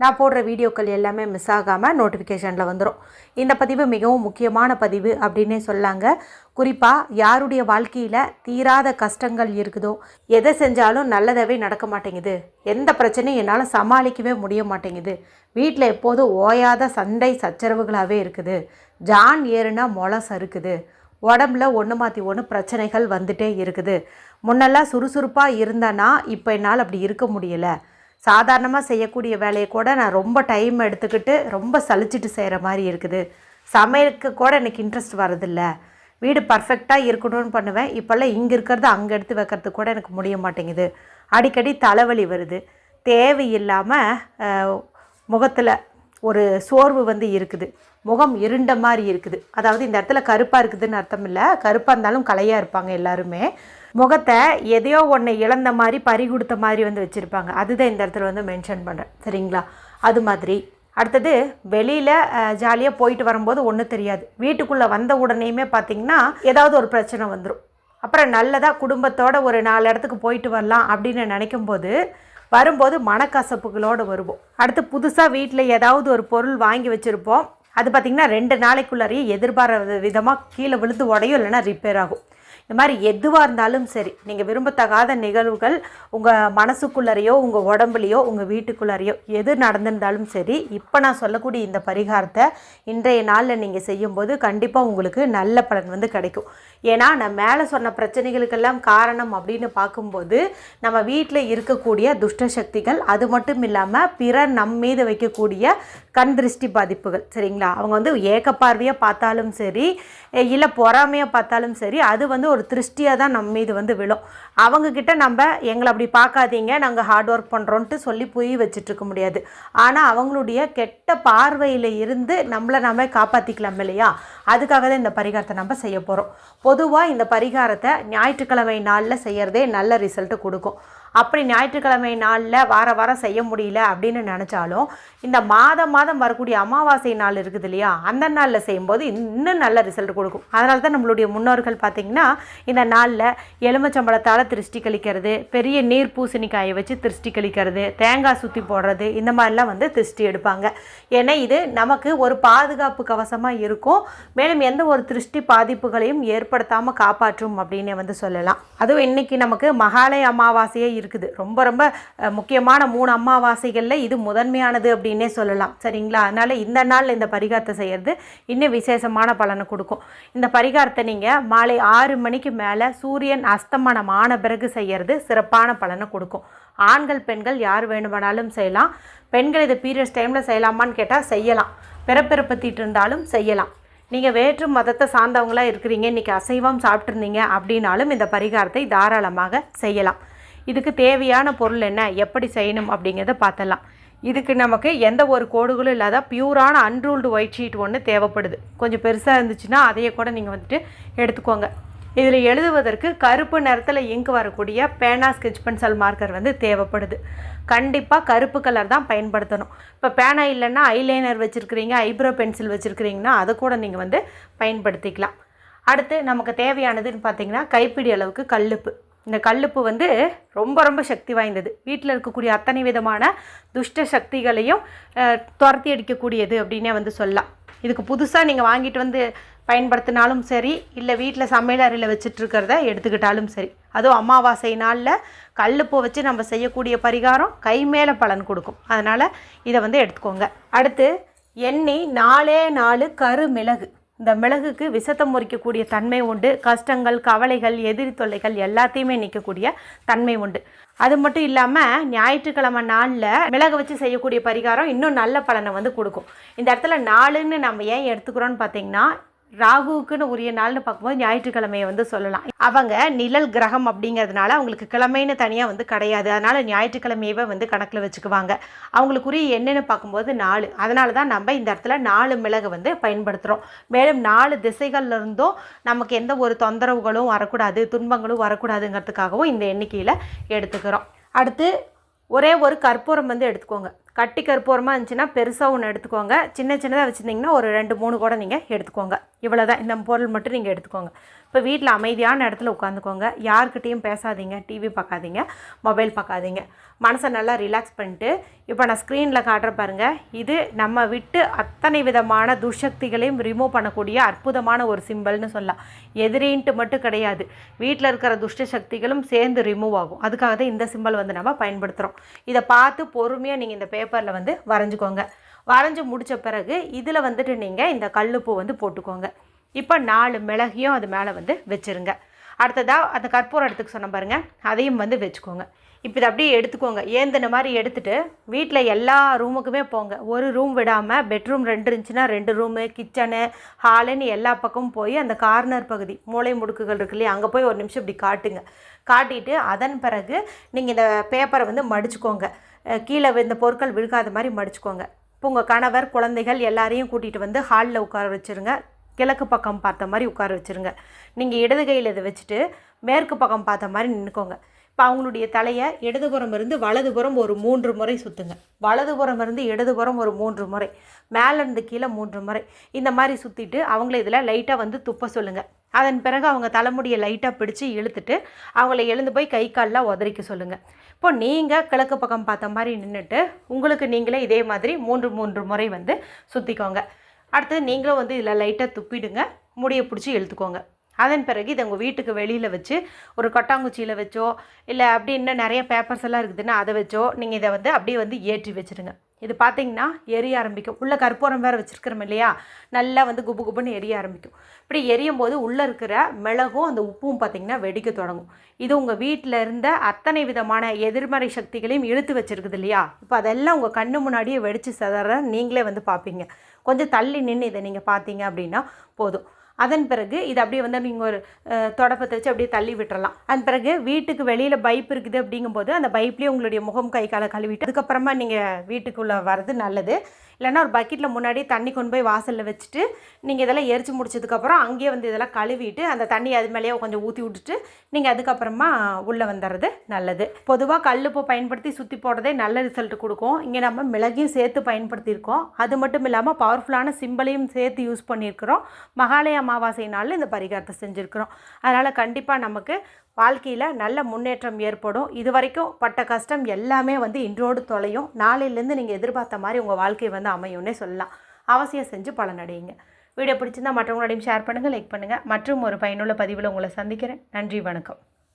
நான் போடுற வீடியோக்கள் எல்லாமே மிஸ் ஆகாமல் நோட்டிஃபிகேஷனில் வந்துடும் இந்த பதிவு மிகவும் முக்கியமான பதிவு அப்படின்னே சொல்லாங்க. குறிப்பாக யாருடைய வாழ்க்கையில் தீராத கஷ்டங்கள் இருக்குதோ எதை செஞ்சாலும் நல்லதாகவே நடக்க மாட்டேங்குது. எந்த பிரச்சனையும் என்னால் சமாளிக்கவே முடிய மாட்டேங்குது. வீட்டில் எப்போதும் ஓயாத சண்டை சச்சரவுகளாகவே இருக்குது. ஜான் ஏறுனா மொளை சறுக்குது. உடம்புல ஒன்று மாற்றி ஒன்று பிரச்சனைகள் வந்துட்டே இருக்குது. முன்னெல்லாம் சுறுசுறுப்பாக இருந்தேன்னா இப்போ என்னால் அப்படி இருக்க முடியலை. சாதாரணமாக செய்யக்கூடிய வேலையை கூட நான் ரொம்ப டைம் எடுத்துக்கிட்டு ரொம்ப சலிச்சிட்டு செய்கிற மாதிரி இருக்குது. சமையலுக்கு கூட எனக்கு இன்ட்ரெஸ்ட் வரதில்ல வீடு பர்ஃபெக்டாக இருக்கணும்னு பண்ணுவேன். இப்போல்லாம் இங்கே இருக்கிறது அங்கே எடுத்து வைக்கிறதுக்கு கூட எனக்கு முடிய மாட்டேங்குது. அடிக்கடி தலைவலி வருது. தேவையில்லாமல் முகத்தில் ஒரு சோர்வு வந்து இருக்குது. முகம் இருண்ட மாதிரி இருக்குது. அதாவது இந்த இடத்துல கருப்பாக இருக்குதுன்னு அர்த்தம் இல்லை. கருப்பாக இருந்தாலும் கலையாக இருப்பாங்க எல்லாருமே. முகத்தை எதையோ ஒன்றை இழந்த மாதிரி பறி கொடுத்த மாதிரி வந்து வச்சுருப்பாங்க. அதுதான் இந்த இடத்துல வந்து மென்ஷன் பண்ணுறேன் சரிங்களா? அது மாதிரி. அடுத்தது வெளியில் ஜாலியாக போயிட்டு வரும்போது ஒன்றும் தெரியாது. வீட்டுக்குள்ளே வந்த உடனேயுமே பார்த்திங்கன்னா ஏதாவது ஒரு பிரச்சனை வந்துடும் அப்புறம் நல்லதாக குடும்பத்தோட ஒரு நாலு இடத்துக்கு போயிட்டு வரலாம் அப்படின்னு நினைக்கும் போது வரும்போது மனக்கசப்புகளோடு வருவோம். அடுத்து புதுசாக வீட்டில் ஏதாவது ஒரு பொருள் வாங்கி வச்சுருப்போம். அது பார்த்திங்கன்னா ரெண்டு நாளைக்குள்ளாரையே எதிர்பாராத விதமாக கீழே விழுந்து உடையும் இல்லைன்னா ரிப்பேர் ஆகும். இந்த மாதிரி எதுவாக இருந்தாலும் சரி நீங்கள் விரும்பத்தகாத நிகழ்வுகள் உங்கள் மனசுக்குள்ளறையோ உங்கள் உடம்புலையோ உங்கள் வீட்டுக்குள்ளாரையோ எது நடந்திருந்தாலும் சரி இப்போ நான் சொல்லக்கூடிய இந்த பரிகாரத்தை இன்றைய நாளில் நீங்கள் செய்யும்போது கண்டிப்பாக உங்களுக்கு நல்ல பலன் வந்து கிடைக்கும். ஏன்னா நான் மேலே சொன்ன பிரச்சனைகளுக்கெல்லாம் காரணம் அப்படின்னு பார்க்கும்போது நம்ம வீட்டில் இருக்கக்கூடிய துஷ்ட சக்திகள் அது மட்டும் இல்லாமல் பிறர் நம் மீது வைக்கக்கூடிய கண் திருஷ்டி பாதிப்புகள் சரிங்களா? அவங்க வந்து ஏக்கப்பார்வையாக பார்த்தாலும் சரி இல்லை பொறாமையாக பார்த்தாலும் சரி அது வந்து ஒரு திருஷ்டியாக தான் நம்ம மீது வந்து விழும். அவங்கக்கிட்ட நம்ம எங்களை அப்படி பார்க்காதீங்க நாங்கள் ஹார்ட் ஒர்க் பண்ணுறோன்ட்டு சொல்லி புரிய வச்சுட்ருக்க முடியாது. ஆனால் அவங்களுடைய கெட்ட பார்வையில் இருந்து நம்மளை நம்ம காப்பாற்றிக்கலாம் இல்லையா? அதுக்காக தான் இந்த பரிகாரத்தை நம்ம செய்ய போகிறோம் பொதுவாக இந்த பரிகாரத்தை ஞாயிற்றுக்கிழமை நாளில் செய்கிறதே நல்ல ரிசல்ட்டு கொடுக்கும். அப்படி ஞாயிற்றுக்கிழமை நாளில் வார வாரம் செய்ய முடியல அப்படின்னு நினச்சாலும் இந்த மாதம் மாதம் வரக்கூடிய அமாவாசை நாள் இருக்குது இல்லையா? அந்த நாளில் செய்யும்போது இன்னும் நல்ல ரிசல்ட் கொடுக்கும். அதனால தான் நம்மளுடைய முன்னோர்கள் பார்த்திங்கன்னா இந்த நாளில் எலுமிச்சம்பழத்தால் திருஷ்டி கழிக்கிறது பெரிய நீர் பூசணிக்காயை வச்சு திருஷ்டி கழிக்கிறது தேங்காய் சுற்றி போடுறது இந்த மாதிரிலாம் வந்து திருஷ்டி எடுப்பாங்க. ஏன்னா இது நமக்கு ஒரு பாதுகாப்பு கவசமாக இருக்கும். மேலும் எந்த ஒரு திருஷ்டி பாதிப்புகளையும் ஏற்படுத்தாமல் காப்பாற்றும் அப்படின்னு வந்து சொல்லலாம். அதுவும் இன்றைக்கி நமக்கு மகாலய அமாவாசையை இருக்குது. ரொம்ப ரொம்ப முக்கியமான மூணு அமாவாசைகளில் இது முதன்மையானது அப்படின்னே சொல்லலாம். சரிங்களா? அதனால் இந்த நாளில் இந்த பரிகாரத்தை செய்கிறது இன்னும் விசேஷமான பலனை கொடுக்கும். இந்த பரிகாரத்தை நீங்கள் மாலை ஆறு மணிக்கு மேலே சூரியன் அஸ்தமனம் ஆன பிறகு செய்கிறது சிறப்பான பலனை கொடுக்கும். ஆண்கள் பெண்கள் யார் வேணுமானாலும் செய்யலாம். பெண்கள் இதை பீரியட்ஸ் டைமில் செய்யலாமான்னு கேட்டால் செய்யலாம். பிறப்பிறப்பத்திட்டு இருந்தாலும் செய்யலாம். நீங்கள் வேற்று மதத்தை சார்ந்தவங்களாக இருக்கிறீங்க இன்றைக்கி அசைவம் சாப்பிட்ருந்தீங்க அப்படின்னாலும் இந்த பரிகாரத்தை தாராளமாக செய்யலாம். இதுக்கு தேவையான பொருள் என்ன எப்படி செய்யணும் அப்படிங்கிறத பார்த்தலாம் இதுக்கு நமக்கு எந்த ஒரு கோடுகளும் இல்லாத பியூரான அன்ரூல்டு ஒயிட் ஷீட் ஒன்று தேவைப்படுது. கொஞ்சம் பெருசாக இருந்துச்சுன்னா அதையே கூட நீங்கள் வந்துட்டு எடுத்துக்கோங்க. இதில் எழுதுவதற்கு கருப்பு நிறத்தில் இங்கு வரக்கூடிய பேனா ஸ்கெட்ச் பென்சில் மார்க்கர் வந்து தேவைப்படுது. கண்டிப்பாக கருப்பு கலர் தான் பயன்படுத்தணும். இப்போ பேனா இல்லைன்னா ஐலைனர் வச்சுருக்கிறீங்க ஐப்ரோ பென்சில் வச்சுருக்கிறீங்கன்னா அதை கூட நீங்கள் வந்து பயன்படுத்திக்கலாம். அடுத்து நமக்கு தேவையானதுன்னு பார்த்தீங்கன்னா கைப்பிடி அளவுக்கு கல்லுப்பு. இந்த கல்லுப்பு வந்து ரொம்ப ரொம்ப சக்தி வாய்ந்தது. வீட்டில் இருக்கக்கூடிய அத்தனை விதமான துஷ்ட சக்திகளையும் துரத்தி அடிக்கக்கூடியது அப்படின்னே வந்து சொல்லலாம். இதுக்கு புதுசாக நீங்கள் வாங்கிட்டு வந்து பயன்படுத்தினாலும் சரி இல்லை வீட்டில் சமையல் அறையில் வச்சுட்டு எடுத்துக்கிட்டாலும் சரி அதுவும் அமாவாசை நாளில் கல்லுப்பூ வச்சு நம்ம செய்யக்கூடிய பரிகாரம் கை மேலே பலன் கொடுக்கும். அதனால் இதை வந்து எடுத்துக்கோங்க. அடுத்து எண்ணெய் நாலே நாலு கருமிளகு. இந்த மிளகுக்கு விசத்தம் முறிக்கக்கூடிய தன்மை உண்டு. கஷ்டங்கள் கவலைகள் எதிரி தொல்லைகள் எல்லாத்தையுமே நிற்கக்கூடிய தன்மை உண்டு. அது மட்டும் இல்லாமல் ஞாயிற்றுக்கிழமை நாளில் மிளகு வச்சு செய்யக்கூடிய பரிகாரம் இன்னும் நல்ல பலனை வந்து கொடுக்கும். இந்த இடத்துல நாலுன்னு நம்ம ஏன் எடுத்துக்கிறோன்னு பார்த்தீங்கன்னா ராகுவுக்குன்னு உரிய நாள்னு பார்க்கும்போது ஞாயிற்றுக்கிழமையை வந்து சொல்லலாம். அவங்க நிழல் கிரகம் அப்படிங்கிறதுனால அவங்களுக்கு கிழமைன்னு தனியாக வந்து கிடையாது. அதனால் ஞாயிற்றுக்கிழமையவே வந்து கணக்கில் வச்சுக்குவாங்க. அவங்களுக்குரிய என்னென்னு பார்க்கும்போது நாலு. அதனால தான் நம்ம இந்த இடத்துல நாலு மிளகு வந்து பயன்படுத்துகிறோம் மேலும் நாலு திசைகள்ல இருந்தும் நமக்கு எந்த ஒரு தொந்தரவுகளும் வரக்கூடாது துன்பங்களும் வரக்கூடாதுங்கிறதுக்காகவும் இந்த எண்ணிக்கையில் எடுத்துக்கிறோம். அடுத்து ஒரே ஒரு கற்பூரம் வந்து எடுத்துக்கோங்க. கட்டி கற்பூரமாக இருந்துச்சுன்னா பெருசாக ஒன்று எடுத்துக்கோங்க. சின்ன சின்னதாக வச்சுருந்தீங்கன்னா ஒரு ரெண்டு மூணு கூட நீங்கள் எடுத்துக்கோங்க. இவ்வளோ தான் இந்த பொருள் மட்டும் நீங்கள் எடுத்துக்கோங்க. இப்போ வீட்டில் அமைதியான இடத்துல உட்காந்துக்கோங்க. யாருக்கிட்டேயும் பேசாதீங்க டிவி பார்க்காதீங்க மொபைல் பார்க்காதீங்க. மனசை நல்லா ரிலாக்ஸ் பண்ணிட்டு இப்போ நான் ஸ்க்ரீனில் காட்டுற பாருங்கள் இது நம்ம விட்டு அத்தனை விதமான துர்சக்திகளையும் ரிமூவ் பண்ணக்கூடிய அற்புதமான ஒரு சிம்பல்னு சொல்லலாம். எதிரின்ட்டு மட்டும் கிடையாது. வீட்டில் இருக்கிற துஷ்ட சக்திகளும் சேர்ந்து ரிமூவ் ஆகும். அதுக்காக தான் இந்த சிம்பிள் வந்து நம்ம பயன்படுத்துகிறோம் இதை பார்த்து பொறுமையாக நீங்கள் இந்த பேப்பரில் வந்து வரைஞ்சிக்கோங்க. வரைஞ்சி முடித்த பிறகு இதில் வந்துட்டு நீங்கள் இந்த கல்லுப்பு வந்து போட்டுக்கோங்க. இப்போ நாலு மிளகையும் அது மேலே வந்து வச்சுருங்க. அடுத்ததாக அந்த கற்பூரம் எடுத்துக்க சொன்ன பாருங்க அதையும் வந்து வச்சுக்கோங்க. இப்போ இதை அப்படியே எடுத்துக்கோங்க. ஏந்தின மாதிரி எடுத்துகிட்டு வீட்டில் எல்லா ரூமுக்குமே போங்க. ஒரு ரூம் விடாமல் பெட்ரூம் ரெண்டு இருந்துச்சுன்னா ரெண்டு ரூமு கிச்சனு ஹாலுன்னு எல்லா பக்கமும் போய் அந்த கார்னர் பகுதி மூளை முடுக்குகள் இருக்கு இல்லையா அங்கே போய் ஒரு நிமிஷம் இப்படி காட்டுங்க. காட்டிட்டு அதன் பிறகு நீங்கள் இந்த பேப்பரை வந்து மடிச்சுக்கோங்க. கீழே இந்த பொருட்கள் விழுகாத மாதிரி மடிச்சுக்கோங்க. இப்போ உங்கள் கணவர் குழந்தைகள் எல்லாரையும் கூட்டிகிட்டு வந்து ஹாலில் உட்கார வச்சுருங்க. கிழக்கு பக்கம் பார்த்த மாதிரி உட்கார வச்சுருங்க. நீங்கள் இடது கையில் இதை வச்சுட்டு மேற்கு பக்கம் பார்த்த மாதிரி நின்றுக்கோங்க இப்போ அவங்களுடைய தலையை இடதுபுறம் இருந்து வலதுபுறம் ஒரு மூன்று முறை சுற்றுங்க வலதுபுறம் இருந்து இடதுபுறம் ஒரு மூன்று முறை. மேலேருந்து கீழே மூன்று முறை. இந்த மாதிரி சுற்றிட்டு அவங்கள இதில் லைட்டாக வந்து துப்ப சொல்லுங்கள் அதன் பிறகு அவங்க தலைமுடியை லைட்டாக பிடிச்சி இழுத்துட்டு அவங்கள எழுந்து போய் கை காலில் உதறிக்க சொல்லுங்கள் இப்போ நீங்கள் கிழக்கு பக்கம் பார்த்த மாதிரி நின்றுட்டு உங்களுக்கு நீங்களே இதே மாதிரி மூன்று மூன்று முறை வந்து சுற்றிக்கோங்க அடுத்தது நீங்களும் வந்து இதில் லைட்டாக துப்பிடுங்க. முடியை பிடிச்சி இழுத்துக்கோங்க. அதன் பிறகு இதை உங்கள் வீட்டுக்கு வெளியில் வச்சு ஒரு கொட்டாங்குச்சியில் வச்சோ இல்லை அப்படி இன்னும் நிறைய பேப்பர்ஸ் எல்லாம் இருக்குதுன்னா அதை வச்சோ நீங்கள் இதை வந்து அப்படியே வந்து ஏற்றி வச்சுருங்க. இது பார்த்தீங்கன்னா எரிய ஆரம்பிக்கும். உள்ளே கற்பூரம் வேறு வச்சுருக்கிறோம் இல்லையா? நல்லா வந்து குபு குபுன்னு எரிய ஆரம்பிக்கும். இப்படி எரியும் போது உள்ளே இருக்கிற மிளகும் அந்த உப்பும் பார்த்தீங்கன்னா வெடிக்க தொடங்கும். இது உங்கள் வீட்டில் இருந்த அத்தனை விதமான எதிர்மறை சக்திகளையும் இழுத்து வச்சுருக்குது இல்லையா? இப்போ அதெல்லாம் உங்கள் கண்ணு முன்னாடியே வெடித்து சதற நீங்களே வந்து பார்ப்பீங்க கொஞ்சம் தள்ளி நின்று இதை நீங்கள் பார்த்தீங்க அப்படின்னா போதும். அதன் பிறகு இது அப்படியே வந்து நீங்கள் ஒரு தொடப்பத்தை வச்சு அப்படியே தள்ளி விட்டுறலாம். அதன் பிறகு வீட்டுக்கு வெளியில் பைப் இருக்குது அப்படிங்கும்போது அந்த பைப்லேயே உங்களுடைய முகம் கை காலை கழுவிட்டு அதுக்கப்புறமா நீங்கள் வீட்டுக்குள்ளே வர்றது நல்லது. இல்லைன்னா ஒரு பக்கெட்டில் முன்னாடி தண்ணி கொண்டு போய் வாசலில் வச்சுட்டு நீங்கள் இதெல்லாம் எரிச்சு முடிச்சதுக்கப்புறம் அங்கேயே வந்து இதெல்லாம் கழுவிட்டு அந்த தண்ணி அது மேலேயே கொஞ்சம் ஊற்றி விட்டுட்டு நீங்கள் அதுக்கப்புறமா உள்ளே வந்துடுறது நல்லது. பொதுவாக கல்லுப்பை பயன்படுத்தி சுற்றி போடுறதே நல்ல ரிசல்ட் கொடுக்கும். இங்கே நம்ம மிளகையும் சேர்த்து பயன்படுத்தியிருக்கோம். அது மட்டும் இல்லாமல் பவர்ஃபுல்லான சிம்பிளையும் சேர்த்து யூஸ் பண்ணியிருக்கிறோம். மகாலயா அமாவாசை நாளில் இந்த பரிகாரத்தை செஞ்சுருக்கிறோம். அதனால் கண்டிப்பாக நமக்கு வாழ்க்கையில் நல்ல முன்னேற்றம் ஏற்படும். இது வரைக்கும் பட்ட கஷ்டம் எல்லாமே வந்து இன்றோடு தொலையும். நாளையிலேருந்து நீங்கள் எதிர்பார்த்த மாதிரி உங்கள் வாழ்க்கை வந்து அமையும்னே சொல்லலாம். அவசியம் செஞ்சு பலனடையுங்க. வீடியோ பிடிச்சிருந்தா மற்றவங்களோடையும் ஷேர் பண்ணுங்கள் லைக் பண்ணுங்கள் மற்றும் ஒரு பயனுள்ள பதிவில் உங்களை சந்திக்கிறேன். நன்றி வணக்கம்.